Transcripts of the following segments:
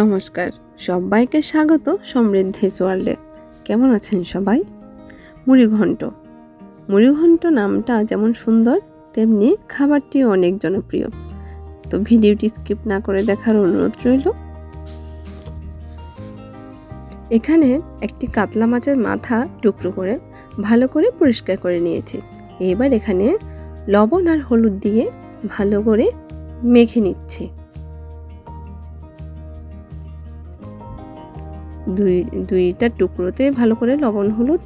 নমস্কার, সবাইকে স্বাগত সমৃদ্ধি ওয়ার্ল্ডে। কেমন আছেন সবাই? মুড়িঘণ্ট। মুড়িঘণ্ট নামটা যেমন সুন্দর, তেমনি খাবারটিও অনেক জনপ্রিয়। তো ভিডিওটি স্কিপ না করে দেখার অনুরোধ রইল। এখানে একটি কাতলা মাছের মাথা টুকরো করে ভালো করে পরিষ্কার করে নিয়েছি। এবার এখানে লবণ আর হলুদ দিয়ে ভালো করে মেখে নিচ্ছি। দুই, দুইটা টুকরোতে ভালো করে লবণ, হলুদ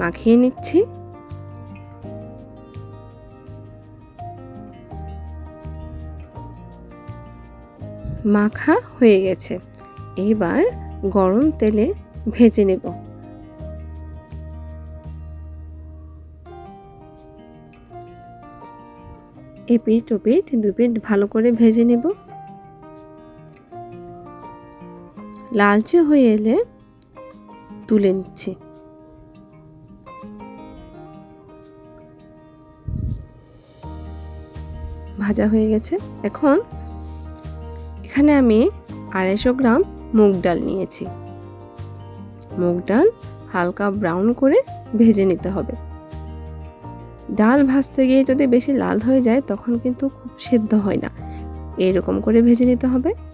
মাখিয়ে নিচ্ছি। মাখা হয়ে গেছে। এবার গরম তেলে ভেজে নেব। এপিট ওপিট দুপিট ভালো করে ভেজে নেব। লালচে হয়ে এলে তুলে নিচ্ছি। ভাজা হয়ে গেছে। এখন এখানে আমি আড়াইশো গ্রাম মুগ ডাল নিয়েছি। মুগ ডাল হালকা ব্রাউন করে ভেজে নিতে হবে। ডাল ভাজতে গিয়ে যদি বেশি লাল হয়ে যায়, তখন কিন্তু খুব সেদ্ধ হয় না। এরকম করে ভেজে নিতে হবে।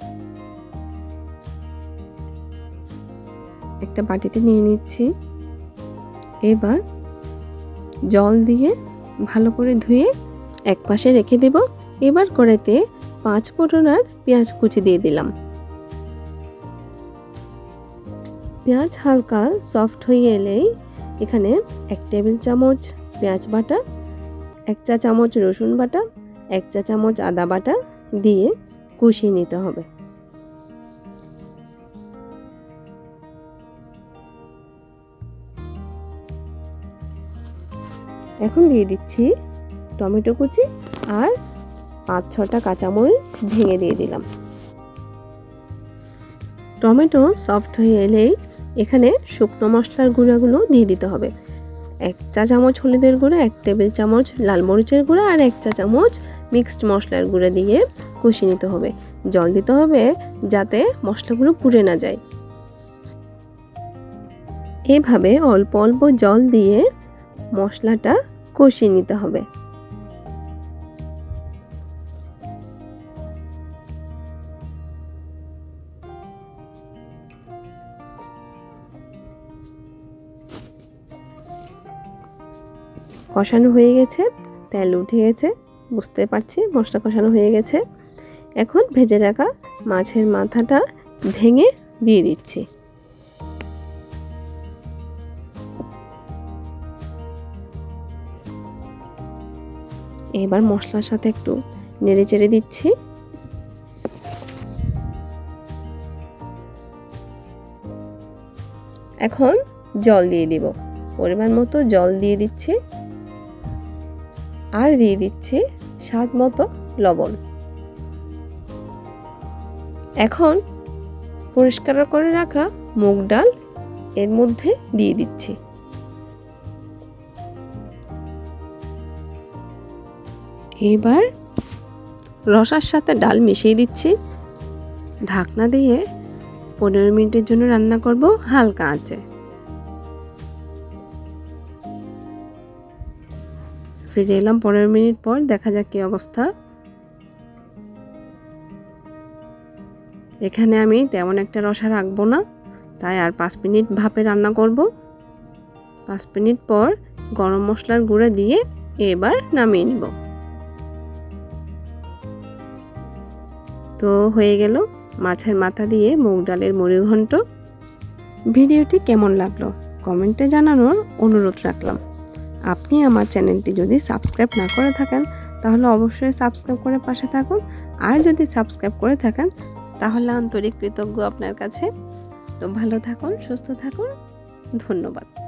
একটা বাটিতে নিয়ে নিচ্ছি। এবার জল দিয়ে ভালো করে ধুয়ে এক পাশে রেখে দেব। এবার কড়াইতে পাঁচ ফোটনার পেঁয়াজ কুচি দিয়ে দিলাম। পেঁয়াজ হালকা সফট হয়ে এলেই এখানে এক টেবিল চামচ পেঁয়াজ বাটা, এক চা চামচ রসুন বাটা, এক চা চামচ আদা বাটা দিয়ে কষিয়ে নিতে হবে। এখন দিয়ে দিচ্ছি টমেটো কুচি আর পাঁচ ছটা কাঁচামরিচ ভেঙে দিয়ে দিলাম। টমেটো সফট হয়ে এলেই এখানে শুকনো মশলার গুঁড়াগুলো দিয়ে দিতে হবে। এক চা চামচ হলুদের গুঁড়া, এক টেবিল চামচ লাল মরিচের গুঁড়া আর এক চা চামচ মিক্সড মশলার গুঁড়া দিয়ে কষিয়ে নিতে হবে। জল দিতে হবে যাতে মশলাগুলো পুড়ে না যায়। এভাবে অল্প অল্প জল দিয়ে মশলাটা কষিয়ে নিতে হবে। কষানো হয়ে গেছে, তেল উঠে গেছে, বুঝতে পারছি মশলা কষানো হয়ে গেছে। এখন ভেজে রাখা মাছের মাথাটা ভেঙে দিয়ে দিচ্ছি। এবার মশলার সাথে একটু নেড়ে চেড়ে দিচ্ছি। এখন জল দিয়ে দিব। পরিমাণ মতো জল দিয়ে দিচ্ছি। আর দিয়ে দিচ্ছি স্বাদ মতো লবণ। এখন পরিষ্কার করে রাখা মুগ ডাল এর মধ্যে দিয়ে দিচ্ছি। এবার রসার সাথে ডাল মিশিয়ে দিচ্ছি। ঢাকনা দিয়ে পনেরো মিনিটের জন্য রান্না করব, হালকা আঁচে। ফিরে এলাম পনেরো মিনিট পর, দেখা যাক কী অবস্থা। এখানে আমি তেমন একটা রসা রাখব না, তাই আর পাঁচ মিনিট ভাপে রান্না করব। পাঁচ মিনিট পর গরম মশলার গুঁড়া দিয়ে এবার নামিয়ে নিব। তো হয়ে গেল মাছের মাথা দিয়ে মুগ ডালের মুড়ি ঘন্ট। ভিডিওটি কেমন লাগল কমেন্টে জানানোর অনুরোধ রাখলাম। আপনি আমার চ্যানেলটি যদি সাবস্ক্রাইব না করে থাকেন, তাহলে অবশ্যই সাবস্ক্রাইব করে পাশে থাকুন। আর যদি সাবস্ক্রাইব করে থাকেন, তাহলে আন্তরিক কৃতজ্ঞ আপনার কাছে। তো ভালো থাকুন, সুস্থ থাকুন। ধন্যবাদ।